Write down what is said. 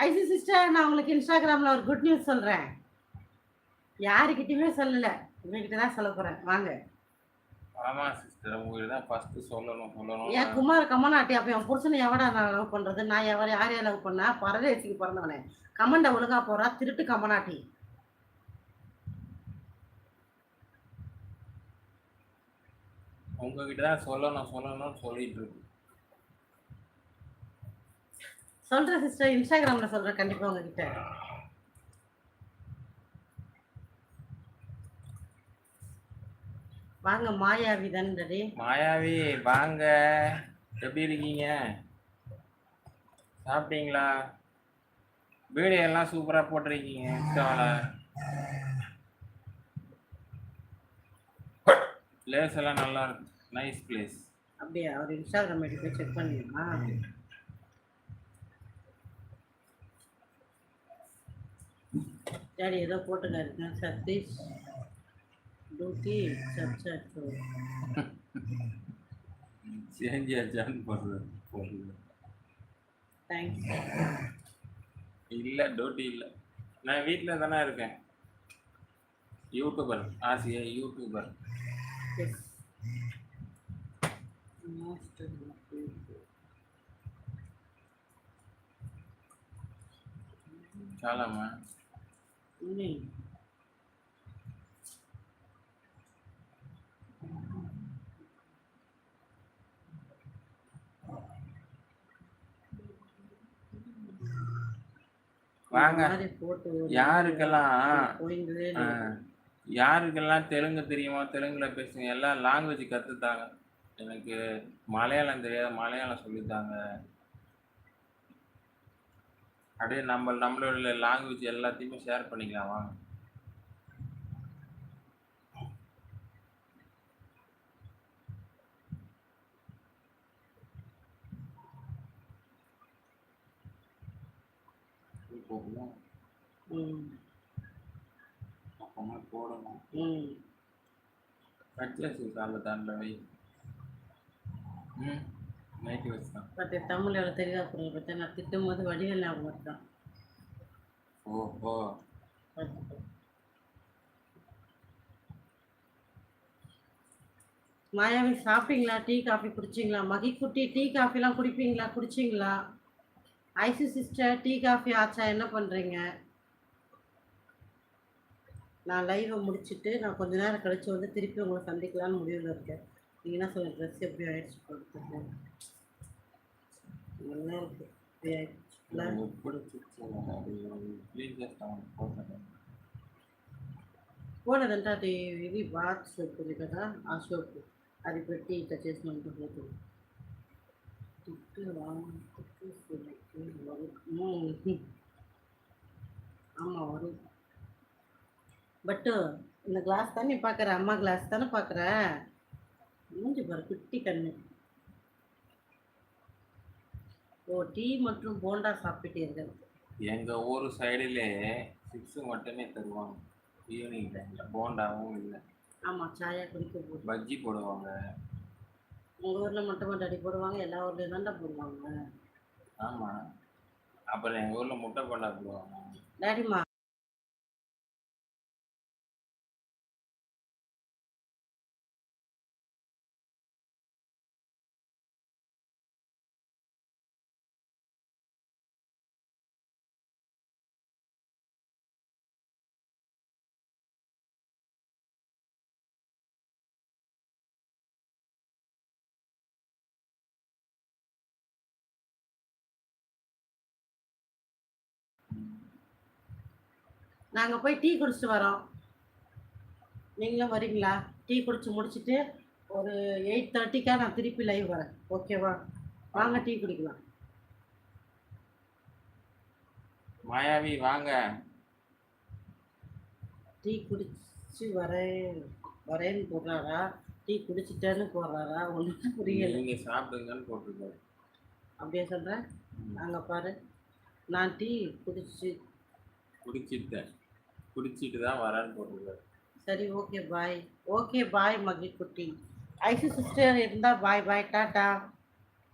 IC sister நான் உங்களுக்கு இன்ஸ்டாகிராமில் ஒரு குட் நியூஸ் சொல்கிறேன் யாருக்கிட்டையுமே சொல்லலை. உங்ககிட்ட தான் சொல்ல போகிறேன் வாங்க. ஆமா சிஸ்டர் உங்களுக்கு தான் ஃபர்ஸ்ட் சொல்லணும் சொல்லணும் ஏன் குமார் கமநாட்டி அப்போ என் புருஷனை எவடா நான் லவ் பண்ணுறது நான் எவரை யார் யார் லவ் பண்ணா? பரதேசிக்கு பிறந்தவனே. கமண்டை ஒழுங்கா போறா திருட்டு கமநாட்டி உங்ககிட்ட தான் சொல்லணும் சொல்லணும்னு சொல்லிட்டு இருக்கு. சொல்கிறேன் சிஸ்டர் இன்ஸ்டாகிராமில் சொல்கிறேன் கண்டிப்பாக உங்ககிட்ட. வாங்க மாயாவி தானே மாயாவி வாங்க. எப்படி இருக்கீங்க? சாப்பிட்டீங்களா? வீடியோ எல்லாம் சூப்பரா போட்டிருக்கீங்க இன்ஸ்டால பிளேஸ் எல்லாம் நல்லா இருக்கு. நைஸ் பிளேஸ் அப்படியா? அவர் இன்ஸ்டாகிராம் எடுத்து செக் பண்ணிடுமா டேடி ஏதோ போட்டுக்காருங்க சதீஷ் டூட்டி சர்ச்சா சேஞ்ச் ஆச்சான்னு போடுறது போடுறது தேங்க்ஸ் இல்லை டியூட்டி இல்லை நான் வீட்டில் தானே இருக்கேன் YouTuber Asia YouTuber is most చాలామ్మా வாங்க. யாருக்கெல்லாம் யாருக்கெல்லாம் தெலுங்கு தெரியுமோ தெலுங்குல பேசுங்க. எல்லாம் லாங்குவேஜ் கற்றுத்தாங்க எனக்கு மலையாளம் தெரியாது. மலையாளம் சொல்லித்தாங்க. அப்படியே நம்ம நம்மளோட லாங்குவேஜ் எல்லாத்தையுமே ஷேர் பண்ணிக்கலாம்? வாங்க ம். அப்புறமா போடணும் ம். கட்லேஸ் காலைல தாண்டில் வை வச்சுதான் பட் தமிழ் எவ்வளோ தெரியாத பொருள் பற்றி நான் திட்டும் போது வடிவேல் ஞாபகம் தான் ஓ ஓ மாயாவி சாப்பிட்டீங்களா? டீ காஃபி குடிச்சிங்களா? மகிக்குட்டி டீ காஃபிலாம் குடிப்பீங்களா? குடிச்சிங்களா? ஐசி சிஸ்டர் டீ காஃபி ஆச்சா? என்ன பண்ணுறீங்க நான் லைவை முடிச்சுட்டு நான் கொஞ்ச நேரம் கழிச்சு வந்து திருப்பி உங்களை சந்திக்கலாம்னு முடிவில் இருக்கேன். நீங்கள் என்ன சொல்லுங்கள் ட்ரெஸ் எப்படி ஆயிடுச்சு கொடுத்துருக்கேன் நல்லா இருக்கு இப்படி ஆயிடுச்சுல எப்படி ப்ளீஸ் ஜஸ்ட் அவன் போட்டேன் పోలేదంటే అది ఇది బాక్స్ ఉంటుంది కదా ఆ షోప్ అది పెట్టి ఇట్లా చేసినంత పోతుంది ஆமாம் வரும் பட்டு இந்த கிளாஸ் தானே பார்க்குற அம்மா கிளாஸ் தானே பார்க்குற மூஞ்சி பாரு குட்டி கண்ணு ஓ டீ மற்றும் போண்டா சாப்பிட்டீர்கள். எங்க ஊர் சைடுலே சிப்ஸ் மட்டுமே தருவாங்க. ஈவினிங் டைம்ல போண்டாவும் இல்லை. ஆமாம் சாயா குடிக்க போகுது பஜ்ஜி போடுவாங்க. உங்கள் ஊரில் மட்டுமா டடி போடுவாங்க எல்லா ஊர்லேயும் தான்டா போடுவாங்க? ஆமா. அப்புறம் எங்க ஊர்ல முட்டை போண்டா போடுவாங்க. டாடிமா நாங்கள் போய் டீ குடிச்சிட்டு வரோம். நீங்களும் வரீங்களா? டீ குடிச்சு முடிச்சிட்டு ஒரு எயிட் தேர்ட்டிக்கா நான் திருப்பி லைவ் வரேன். ஓகேவா வாங்க டீ குடிக்கலாம். மாயாவி வாங்க. டீ குடிச்சு வரேன். வரேன்னு போடுறாரா? டீ குடிச்சிட்டேன்னு போடுறாரா? ஒன்றும் புரியல. நீங்க சாப்பிடுங்கன்னு போட்டிருக்காரு. அப்படியே சொல்கிறேன் அங்கே பாரு. நான் டீ குடிச்சு குடிச்சிட்டேன். குடிச்சிட்டு தான் வரேன்னு போட்டிருக்காரு. சரி ஓகே பாய் ஓகே பாய் மகிழ்குட்டி. ஐசி சிஸ்டர் இருந்தால் பாய் பாய் டாட்டா